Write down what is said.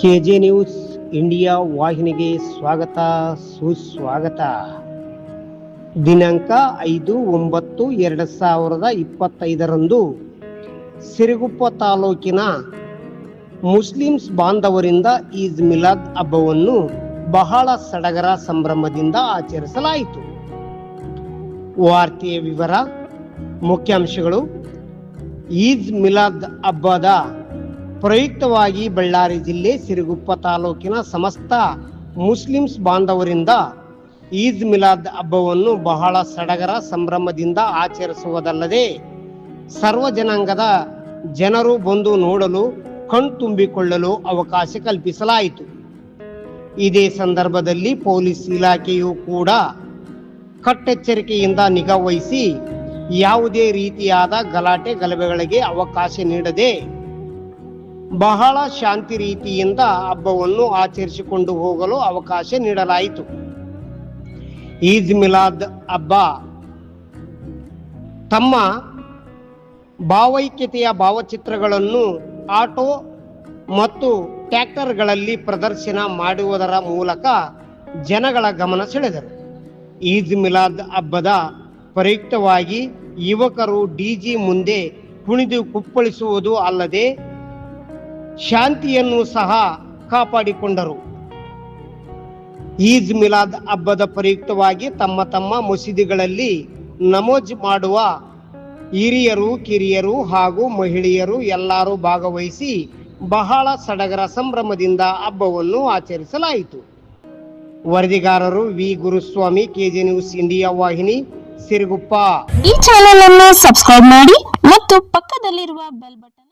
K J news India ವಾಹಿನಿಗೆ ಸ್ವಾಗತ, ಸುಸ್ವಾಗತ. ದಿನಾಂಕ ಐದು ಒಂಬತ್ತು ಎರಡು ಸಾವಿರದ ಇಪ್ಪತ್ತೈದರಂದು ಸಿರುಗುಪ್ಪ ತಾಲೂಕಿನ ಮುಸ್ಲಿಮ್ಸ್ ಬಾಂಧವರಿಂದ ಈದ್ ಮಿಲಾದ್ ಹಬ್ಬವನ್ನು ಬಹಳ ಸಡಗರ ಸಂಭ್ರಮದಿಂದ ಆಚರಿಸಲಾಯಿತು. ವಾರ್ತೆಯ ವಿವರ, ಮುಖ್ಯಾಂಶಗಳು. ಈದ್ ಮಿಲಾದ್ ಹಬ್ಬದ ಪ್ರಯುಕ್ತವಾಗಿ ಬಳ್ಳಾರಿ ಜಿಲ್ಲೆ ಸಿರುಗುಪ್ಪ ತಾಲೂಕಿನ ಸಮಸ್ತ ಮುಸ್ಲಿಮ್ಸ್ ಬಾಂಧವರಿಂದ ಈದ್ ಮಿಲಾದ್ ಹಬ್ಬವನ್ನು ಬಹಳ ಸಡಗರ ಸಂಭ್ರಮದಿಂದ ಆಚರಿಸುವುದಲ್ಲದೆ ಸರ್ವ ಜನಾಂಗದ ಜನರು ಬಂದು ನೋಡಲು ಕಣ್ತುಂಬಿಕೊಳ್ಳಲು ಅವಕಾಶ ಕಲ್ಪಿಸಲಾಯಿತು. ಇದೇ ಸಂದರ್ಭದಲ್ಲಿ ಪೊಲೀಸ್ ಇಲಾಖೆಯು ಕೂಡ ಕಟ್ಟೆಚ್ಚರಿಕೆಯಿಂದ ನಿಗಾ ವಹಿಸಿ ಯಾವುದೇ ರೀತಿಯಾದ ಗಲಾಟೆ ಗಲಭೆಗಳಿಗೆ ಅವಕಾಶ ನೀಡದೆ ಬಹಳ ಶಾಂತಿ ರೀತಿಯಿಂದ ಹಬ್ಬವನ್ನು ಆಚರಿಸಿಕೊಂಡು ಹೋಗಲು ಅವಕಾಶ ನೀಡಲಾಯಿತು. ಈದ್ ಮಿಲಾದ್ ಹಬ್ಬ ತಮ್ಮ ಭಾವೈಕ್ಯತೆಯ ಭಾವಚಿತ್ರಗಳನ್ನು ಆಟೋ ಮತ್ತು ಟ್ಯಾಕ್ಟರ್ಗಳಲ್ಲಿ ಪ್ರದರ್ಶನ ಮಾಡುವುದರ ಮೂಲಕ ಜನಗಳ ಗಮನ ಸೆಳೆದರು. ಈದ್ ಮಿಲಾದ್ ಹಬ್ಬದ ಪ್ರಯುಕ್ತವಾಗಿ ಯುವಕರು ಡಿಜಿ ಮುಂದೆ ಕುಣಿದು ಕುಪ್ಪಳಿಸುವುದು ಅಲ್ಲದೆ ಶಾಂತಿಯನ್ನು ಸಹ ಕಾಪಾಡಿಕೊಂಡರು. ಈದ್ ಮಿಲಾದ್ ಹಬ್ಬದ ಪ್ರಯುಕ್ತವಾಗಿ ತಮ್ಮ ತಮ್ಮ ಮಸೀದಿಗಳಲ್ಲಿ ನಮೋಜ್ ಮಾಡುವ ಹಿರಿಯರು, ಕಿರಿಯರು ಹಾಗೂ ಮಹಿಳೆಯರು ಎಲ್ಲರೂ ಭಾಗವಹಿಸಿ ಬಹಳ ಸಡಗರ ಸಂಭ್ರಮದಿಂದ ಹಬ್ಬವನ್ನು ಆಚರಿಸಲಾಯಿತು. ವರದಿಗಾರರು V. Guruswamy KJ news India ವಾಹಿನಿ, ಸಿರುಗುಪ್ಪ. ಈ ಚಾನೆಲ್ ಅನ್ನು ಸಬ್ಸ್ಕ್ರೈಬ್ ಮಾಡಿ ಮತ್ತು ಪಕ್ಕದಲ್ಲಿರುವ ಬೆಲ್ ಬಟನ್